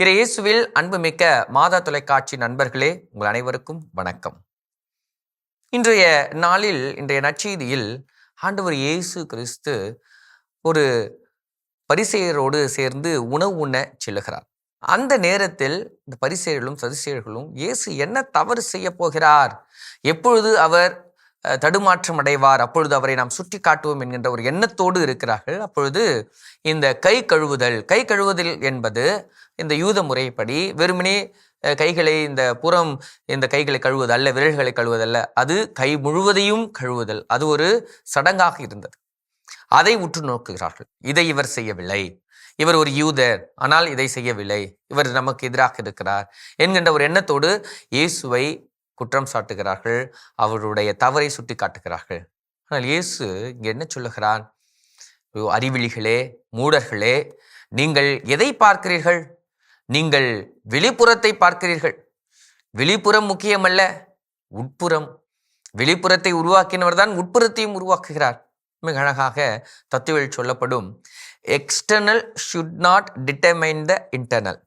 இரு இயேசுவில் அன்புமிக்க மாதா தொலைக்காட்சி நண்பர்களே உங்கள் அனைவருக்கும் வணக்கம். இன்றைய நாளில் இன்றைய நற்செய்தியில் ஆண்டவர் இயேசு கிறிஸ்து ஒரு பரிசெயரோடு சேர்ந்து உணவு உண்ண செல்லுகிறார். அந்த நேரத்தில் இந்த பரிசெயர்களும் சதிசெயர்களும் இயேசு என்ன தவறு செய்ய போகிறார்? எப்பொழுது அவர் தடுமாற்றம் அடைவார் அப்பொழுது அவரை நாம் சுட்டி காட்டுவோம் என்கின்ற ஒரு எண்ணத்தோடு இருக்கிறார்கள். அப்பொழுது இந்த கை கழுவுதல் கை கழுவுதல் என்பது இந்த யூத முறைப்படி வெறுமனே கைகளை இந்த புறம் இந்த கைகளை கழுவுவது அல்ல விரல்களை கழுவுவதல்ல அது கை முழுவதையும் கழுவுதல். அது ஒரு சடங்காக இருந்தது. அதை உற்று நோக்குகிறார்கள். இதை இவர் செய்யவில்லை. இவர் ஒரு யூதர் ஆனால் இதை செய்யவில்லை. இவர் நமக்கு எதிராக இருக்கிறார் என்கின்ற ஒரு எண்ணத்தோடு இயேசுவை குற்றம் சாட்டுகிறார்கள் அவருடைய தவறை சுட்டி காட்டுகிறார்கள். ஆனால் இயேசு இங்கே என்ன சொல்லுகிறார்? அறிவிழிகளே மூடர்களே நீங்கள் எதை பார்க்கிறீர்கள்? நீங்கள் வெளிப்புறத்தை பார்க்கிறீர்கள். வெளிப்புறம் முக்கியமல்ல உட்புறம். வெளிப்புறத்தை உருவாக்கினவர் தான் உட்புறத்தையும் உருவாக்குகிறார். மிக அழகாக தத்துவில் சொல்லப்படும் external should not determine the internal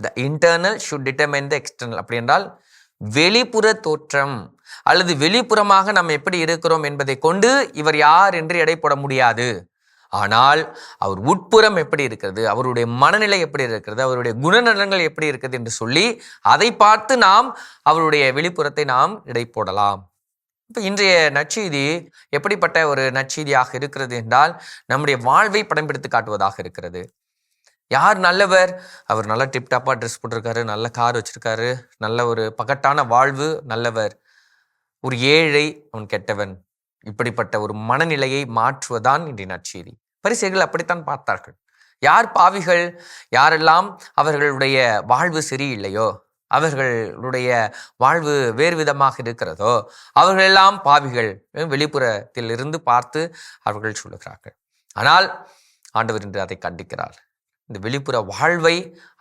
the internal should determine the external அப்படி என்றால் வெளிப்புற தோற்றம் அல்லது வெளிப்புறமாக நாம் எப்படி இருக்கிறோம் என்பதை கொண்டு இவர் யார் என்று எடை போட முடியாது. ஆனால் அவர் உட்புறம் எப்படி இருக்கிறது அவருடைய மனநிலை எப்படி இருக்கிறது அவருடைய குணநலங்கள் எப்படி இருக்கிறது என்று சொல்லி அதை பார்த்து நாம் அவருடைய வெளிப்புறத்தை நாம் இடை போடலாம். இப்போ இன்றைய நற்செய்தி எப்படிப்பட்ட ஒரு நற்செய்தியாக இருக்கிறது என்றால் நம்முடைய வாழ்வை படம் பிடித்து காட்டுவதாக இருக்கிறது. யார் நல்லவர்? அவர் நல்லா டிப்டாப்பாக ட்ரெஸ் போட்டிருக்காரு நல்ல கார் வச்சுருக்காரு நல்ல ஒரு பகட்டான வாழ்வு நல்லவர். ஒரு ஏழை அவன் கெட்டவன். இப்படிப்பட்ட ஒரு மனநிலையை மாற்றுவதான் இன்றைய நற்செய்தி. பரிசைகள் அப்படித்தான் பார்த்தார்கள். யார் பாவிகள்? யாரெல்லாம் அவர்களுடைய வாழ்வு சரியில்லையோ அவர்களுடைய வாழ்வு வேறு விதமாக இருக்கிறதோ அவர்களெல்லாம் பாவிகள் வெளிப்புறத்தில் இருந்து பார்த்து அவர்கள் சொல்லுகிறார்கள். ஆனால் ஆண்டவர் இன்று அதை கண்டிக்கிறார். இந்த வெளிப்புற வாழ்வை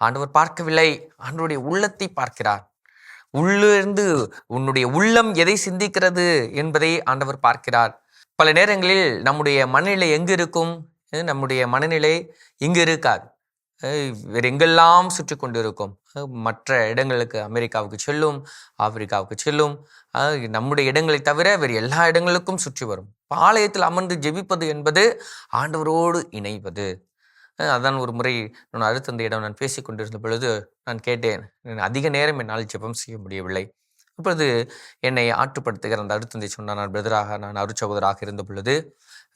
ஆண்டவர் பார்க்கவில்லை. ஆண்டவருடைய உள்ளத்தை பார்க்கிறார். உள்ளிருந்து உன்னுடைய உள்ளம் எதை சிந்திக்கிறது என்பதை ஆண்டவர் பார்க்கிறார். பல நேரங்களில் நம்முடைய மனநிலை எங்கு இருக்கும்? நம்முடைய மனநிலை இங்கு இருக்காது. வேறு எங்கெல்லாம் சுற்றி கொண்டு இருக்கும் மற்ற இடங்களுக்கு அமெரிக்காவுக்கு செல்லும் ஆப்பிரிக்காவுக்கு செல்லும் நம்முடைய இடங்களை தவிர வேறு எல்லா இடங்களுக்கும் சுற்றி வரும். பாளையத்தில் அமர்ந்து ஜெபிப்பது என்பது ஆண்டவரோடு இணைவது. அதான் ஒரு முறை நான் அருத்தந்த இடம் நான் பேசிக் கொண்டிருந்த பொழுது நான் கேட்டேன் அதிக நேரம் என்னால் ஜெபம் செய்ய முடியவில்லை. அப்பொழுது என்னை ஆற்றுப்படுத்துகிற அந்த அருத்தந்தை சொன்னால் நான் பிரதராக நான் அருச்சகோதராக இருந்த பொழுது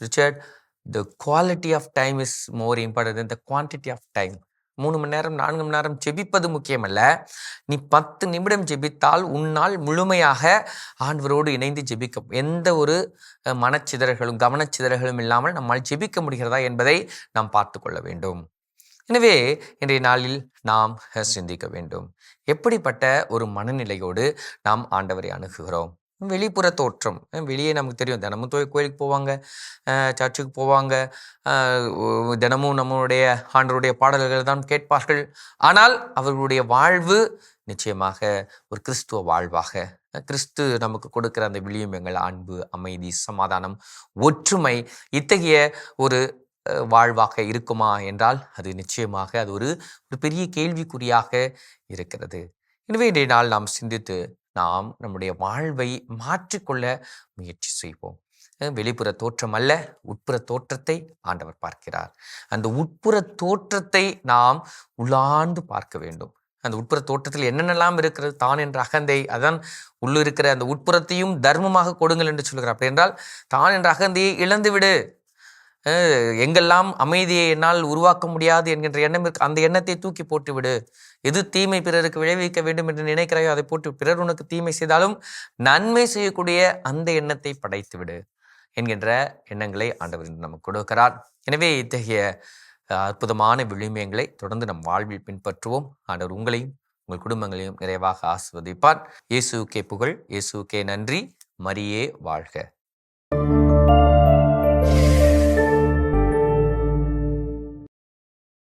Richard the quality of time is more important the quantity of time மூணு மணி நேரம் நான்கு மணி நேரம் ஜெபிப்பது முக்கியமல்ல. நீ பத்து நிமிடம் ஜெபித்தால் உன்னால் முழுமையாக ஆண்டவரோடு இணைந்து ஜெபிக்க எந்த ஒரு மனச்சிதறல்களும் கவனச்சிதறல்களும் இல்லாமல் நம்மால் ஜெபிக்க முடிகிறதா என்பதை நாம் பார்த்து கொள்ள வேண்டும். எனவே இன்றைய நாளில் நாம் சிந்திக்க வேண்டும். எப்படிப்பட்ட ஒரு மனநிலையோடு நாம் ஆண்டவரை அணுகுகிறோம்? வெளிப்புற தோற்றம். வெளியே நமக்கு தெரியும். தினமும் தோய் கோயிலுக்கு போவாங்க. சர்ச்சுக்கு போவாங்க. தினமும் நம்மளுடைய ஆண்டருடைய பாடல்கள் தான் கேட்பார்கள். ஆனால் அவர்களுடைய வாழ்வு நிச்சயமாக ஒரு கிறிஸ்துவ வாழ்வாக. கிறிஸ்து நமக்கு கொடுக்கிற அந்த விளியம்பங்கள் அன்பு அமைதி சமாதானம் ஒற்றுமை இத்தகைய ஒரு வாழ்வாக இருக்குமா என்றால் அது நிச்சயமாக அது ஒரு ஒரு பெரிய கேள்விக்குறியாக இருக்கிறது. எனவே இன்றைய நாள் நாம் சிந்தித்து நாம் நம்முடைய வாழ்வை மாற்றிக்கொள்ள முயற்சி செய்வோம். வெளிப்புற தோற்றம் அல்ல உட்புற தோற்றத்தை ஆண்டவர் பார்க்கிறார். அந்த உட்புற தோற்றத்தை நாம் உள்ளாண்டு பார்க்க வேண்டும். அந்த உட்புற தோற்றத்தில் என்னென்னலாம் இருக்கிறது? தான் என்ற அகந்தை அதான் உள்ளிருக்கிற அந்த உட்புறத்தையும் தர்மமாக கொடுங்கள் என்று சொல்கிறார். அப்படி என்றால் தான் என்ற அகந்தையை இழந்துவிடு. எங்கெல்லாம் அமைதியை என்னால் உருவாக்க முடியாது என்கின்ற எண்ணம் இருக்கு அந்த எண்ணத்தை தூக்கி போட்டுவிடு. எது தீமை பிறருக்கு விளைவிக்க வேண்டும் என்று நினைக்கிறாயோ அதை போட்டு பிறர் உனக்கு தீமை செய்தாலும் நன்மை செய்யக்கூடிய அந்த எண்ணத்தை படைத்து விடு என்கின்ற எண்ணங்களை ஆண்டவர் நமக்கு கொடுக்கிறார் எனவே இத்தகைய அற்புதமான விளிமியங்களை தொடர்ந்து நம் வாழ்வில் பின்பற்றுவோம். ஆண்டவர் உங்களையும் உங்கள் குடும்பங்களையும் நிறைவாக ஆசிர்வதிப்பார். இயேசுக்கே புகழ் இயேசுக்கே நன்றி. மரியே வாழ்க.